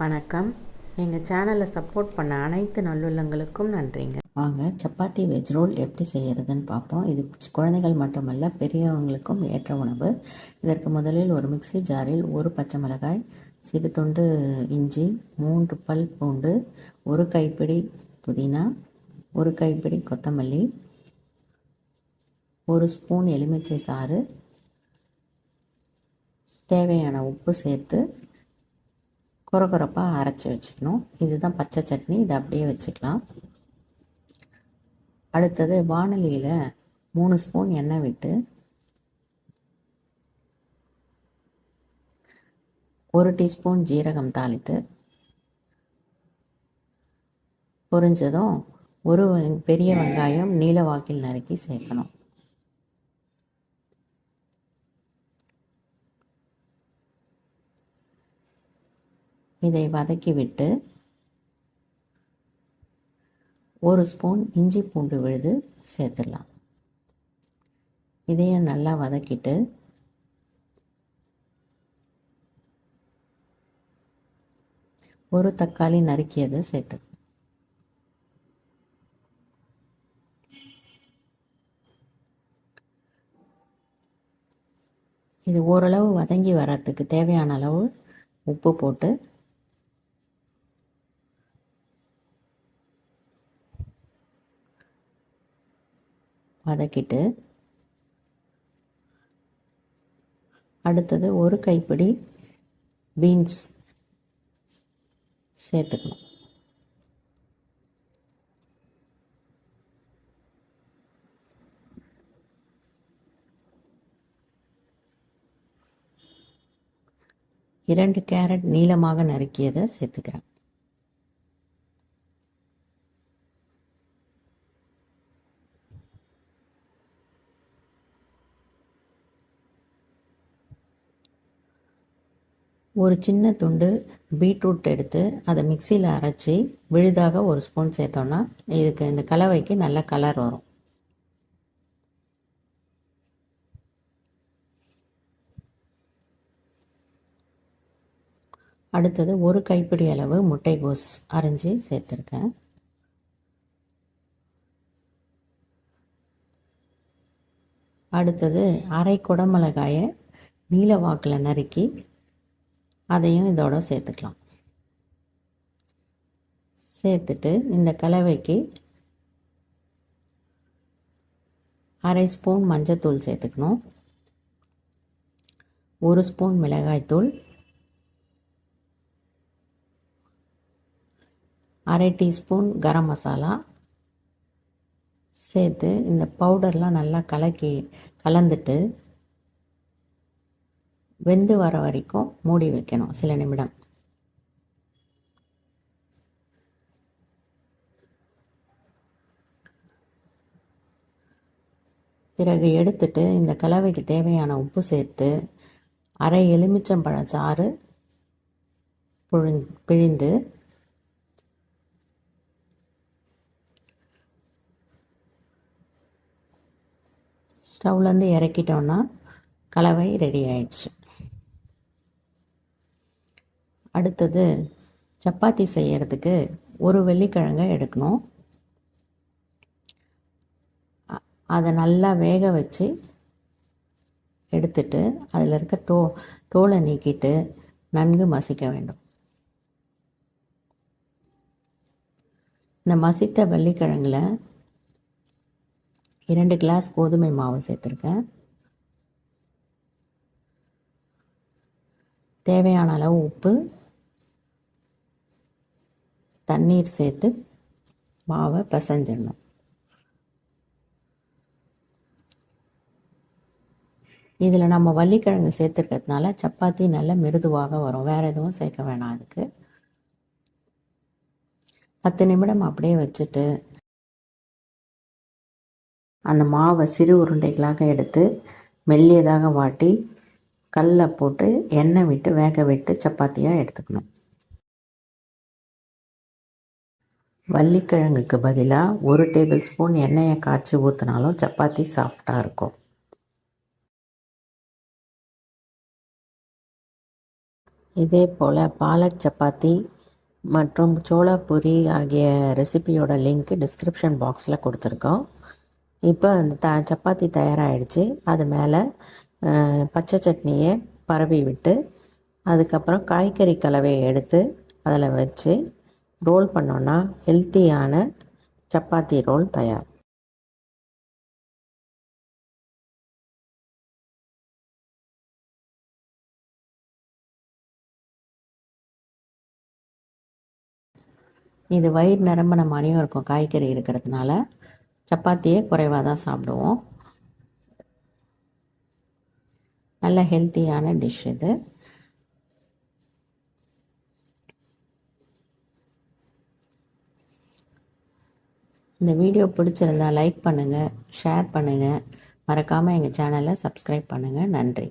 வணக்கம். எங்கள் சேனலை சப்போர்ட் பண்ண அனைத்து நல்லுள்ளங்களுக்கும் நன்றிங்க. வாங்க சப்பாத்தி வெஜ் ரோல் எப்படி செய்கிறதுன்னு பார்ப்போம். இது குழந்தைகள் மட்டுமல்ல பெரியவங்களுக்கும் ஏற்ற உணவு. இதற்கு முதலில் ஒரு மிக்ஸி ஜாரில் ஒரு பச்சை மிளகாய் சிறு துண்டு இஞ்சி மூன்று பல் பூண்டு ஒரு கைப்பிடி புதினா ஒரு கைப்பிடி கொத்தமல்லி ஒரு ஸ்பூன் எலுமிச்சை சாறு தேவையான உப்பு சேர்த்து குறகுறப்பாக அரைச்சி வச்சுக்கணும். இதுதான் பச்சை சட்னி. இதை அப்படியே வச்சுக்கலாம். அடுத்தது வானலியில் மூணு ஸ்பூன் எண்ணெய் விட்டு ஒரு டீஸ்பூன் ஜீரகம் தாளித்து பொரிஞ்சதும் ஒரு வெங்- பெரிய வெங்காயம் நீல வாக்கில் நறுக்கி சேர்க்கணும். இதை வதக்கி விட்டு ஒரு ஸ்பூன் இஞ்சி பூண்டு விழுது சேர்த்துடலாம். இதையும் நல்லா வதக்கிட்டு ஒரு தக்காளி நறுக்கியதை சேர்த்து இது ஓரளவு வதங்கி வர்றதுக்கு தேவையான அளவு உப்பு போட்டு வதக்கிட்டு அடுத்தது ஒரு கைப்பிடி பீன்ஸ் சேர்த்துக்கணும். இரண்டு கேரட் நீளமாக நறுக்கியதை சேர்த்துக்கிறேன். ஒரு சின்ன துண்டு பீட்ரூட் எடுத்து அதை மிக்சியில் அரைச்சி விழுதாக ஒரு ஸ்பூன் சேர்த்தோன்னா இதுக்கு இந்த கலவைக்கு நல்ல கலர் வரும். அடுத்தது ஒரு கைப்பிடி அளவு முட்டைகோஸ் அரைஞ்சி சேர்த்துருக்கேன். அடுத்தது அரை குடமிளகாயை நீல வாக்கில் நறுக்கி அதையும் இதோட சேர்த்துக்கலாம். சேர்த்துட்டு இந்த கலவைக்கு அரை ஸ்பூன் மஞ்சத்தூள் சேர்த்துக்கணும். ஒரு ஸ்பூன் மிளகாய்த்தூள். அரை டீஸ்பூன் கரம் மசாலா. சேர்த்து இந்த பவுடர்லாம் நல்லா கலக்கி கலந்துட்டு வெந்து வர வரைக்கும் மூடி வைக்கணும் சில நிமிடம். பிறகு எடுத்துட்டு இந்த கலவைக்கு தேவையான உப்பு சேர்த்து அரை எலுமிச்சம்பழம் சாறு புழிந் பிழிந்து ஸ்டவ்லேருந்து இறக்கிட்டோன்னா கலவை ரெடி ஆயிடுச்சு. அடுத்தது சப்பாத்தி செய்கிறதுக்கு ஒரு வெள்ளிக்கிழங்கை எடுக்கணும். அதை நல்லா வேக வச்சு எடுத்துட்டு அதில் இருக்க தோ தோலை நீக்கிட்டு நன்கு மசிக்க வேண்டும். இந்த மசித்த வெள்ளிக்கிழங்கில் இரண்டு கிளாஸ் கோதுமை மாவு சேர்த்துருக்கேன். தேவையான அளவு உப்பு தண்ணீர் சேர்த்து மாவை பிசைஞ்சிடணும். இதில் நம்ம வள்ளிக்கிழங்கு சேர்த்துருக்கிறதுனால சப்பாத்தி நல்ல மிருதுவாக வரும். வேறு எதுவும் சேர்க்க வேணாம் அதுக்கு. பத்து நிமிடம் அப்படியே வச்சுட்டு அந்த மாவை சிறு உருண்டைகளாக எடுத்து மெல்லியதாக வாட்டி கல்லை போட்டு எண்ணெய் விட்டு வேக விட்டு சப்பாத்தியாக எடுத்துக்கணும். வள்ளிக்கிழங்குக்கு பதிலாக ஒரு டேபிள் ஸ்பூன் எண்ணெயை காய்ச்சி ஊற்றினாலும் சப்பாத்தி சாஃப்டாக இருக்கும். இதே போல் பாலக் சப்பாத்தி மற்றும் சோளா பூரி ஆகிய ரெசிபியோட லிங்க் டிஸ்கிரிப்ஷன் பாக்ஸில் கொடுத்துருக்கோம். இப்போ அந்த த சப்பாத்தி தயாராகிடுச்சு அது மேலே பச்சை சட்னியை பரவி விட்டு அதுக்கப்புறம் காய்கறி கலவையை எடுத்து அதில் வச்சு ரோல் பண்ணோன்னா ஹெல்த்தியான சப்பாத்தி ரோல் தயார். இது வயிறு நிரம்பின மாதிரியும் இருக்கும். காய்கறி இருக்கிறதுனால சப்பாத்தியே குறைவாக தான் சாப்பிடுவோம். நல்ல ஹெல்த்தியான டிஷ் இது. இந்த வீடியோ பிடிச்சிருந்தா லைக் பண்ணுங்கள் ஷேர் பண்ணுங்கள் மறக்காமல் எங்கள் சேனலை சப்ஸ்கிரைப் பண்ணுங்கள் நன்றி.